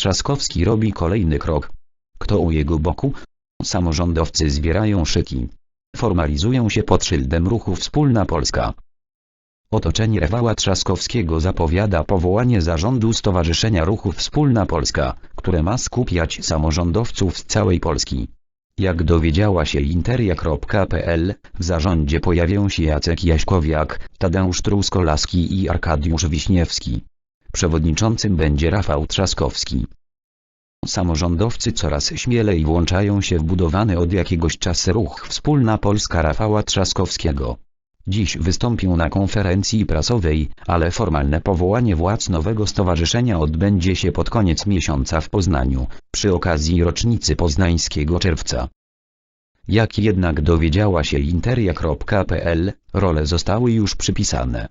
Trzaskowski robi kolejny krok. Kto u jego boku? Samorządowcy zbierają szyki. Formalizują się pod szyldem ruchu Wspólna Polska. Otoczenie Rafała Trzaskowskiego zapowiada powołanie zarządu Stowarzyszenia Ruchu Wspólna Polska, które ma skupiać samorządowców z całej Polski. Jak dowiedziała się interia.pl, w zarządzie pojawią się Jacek Jaśkowiak, Tadeusz Truskolaski i Arkadiusz Wiśniewski. Przewodniczącym będzie Rafał Trzaskowski. Samorządowcy coraz śmielej włączają się w budowany od jakiegoś czasu ruch Wspólna Polska Rafała Trzaskowskiego. Dziś wystąpią na konferencji prasowej, ale formalne powołanie władz nowego stowarzyszenia odbędzie się pod koniec miesiąca w Poznaniu, przy okazji rocznicy poznańskiego czerwca. Jak jednak dowiedziała się interia.pl, role zostały już przypisane.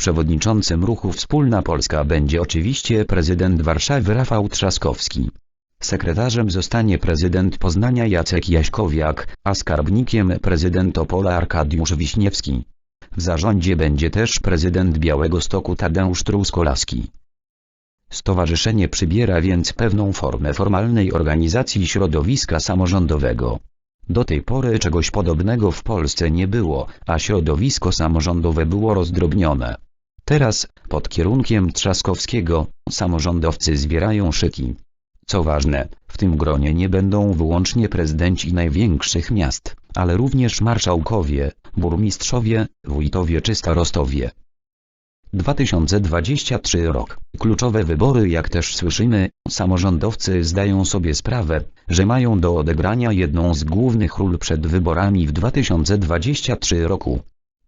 Przewodniczącym ruchu Wspólna Polska będzie oczywiście prezydent Warszawy Rafał Trzaskowski. Sekretarzem zostanie prezydent Poznania Jacek Jaśkowiak, a skarbnikiem prezydent Opola Arkadiusz Wiśniewski. W zarządzie będzie też prezydent Białego Stoku Tadeusz Truskolaski. Stowarzyszenie przybiera więc pewną formę formalnej organizacji środowiska samorządowego. Do tej pory czegoś podobnego w Polsce nie było, a środowisko samorządowe było rozdrobnione. Teraz, pod kierunkiem Trzaskowskiego, samorządowcy zbierają szyki. Co ważne, w tym gronie nie będą wyłącznie prezydenci największych miast, ale również marszałkowie, burmistrzowie, wójtowie czy starostowie. 2023 rok. Kluczowe wybory jak też słyszymy, samorządowcy zdają sobie sprawę, że mają do odegrania jedną z głównych ról przed wyborami w 2023 roku.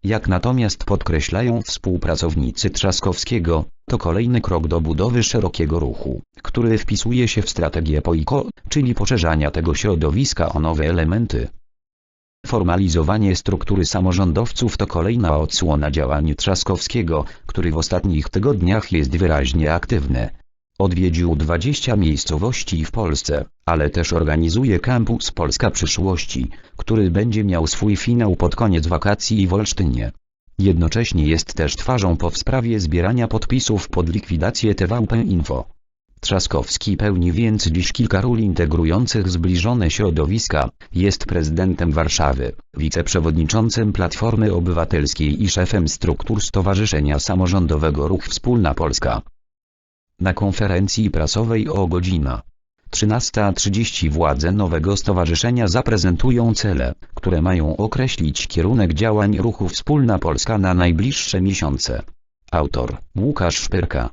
Jak natomiast podkreślają współpracownicy Trzaskowskiego, to kolejny krok do budowy szerokiego ruchu, który wpisuje się w strategię POIKO, czyli poszerzania tego środowiska o nowe elementy. Formalizowanie struktury samorządowców to kolejna odsłona działań Trzaskowskiego, który w ostatnich tygodniach jest wyraźnie aktywny. Odwiedził 20 miejscowości w Polsce, ale też organizuje kampus Polska Przyszłości, który będzie miał swój finał pod koniec wakacji w Olsztynie. Jednocześnie jest też twarzą po w sprawie zbierania podpisów pod likwidację TVP Info. Trzaskowski pełni więc dziś kilka ról integrujących zbliżone środowiska, jest prezydentem Warszawy, wiceprzewodniczącym Platformy Obywatelskiej i szefem struktur Stowarzyszenia Samorządowego Ruch Wspólna Polska. Na konferencji prasowej o godzina 13.30 władze nowego stowarzyszenia zaprezentują cele, które mają określić kierunek działań ruchu Wspólna Polska na najbliższe miesiące. Autor Łukasz Szpyrka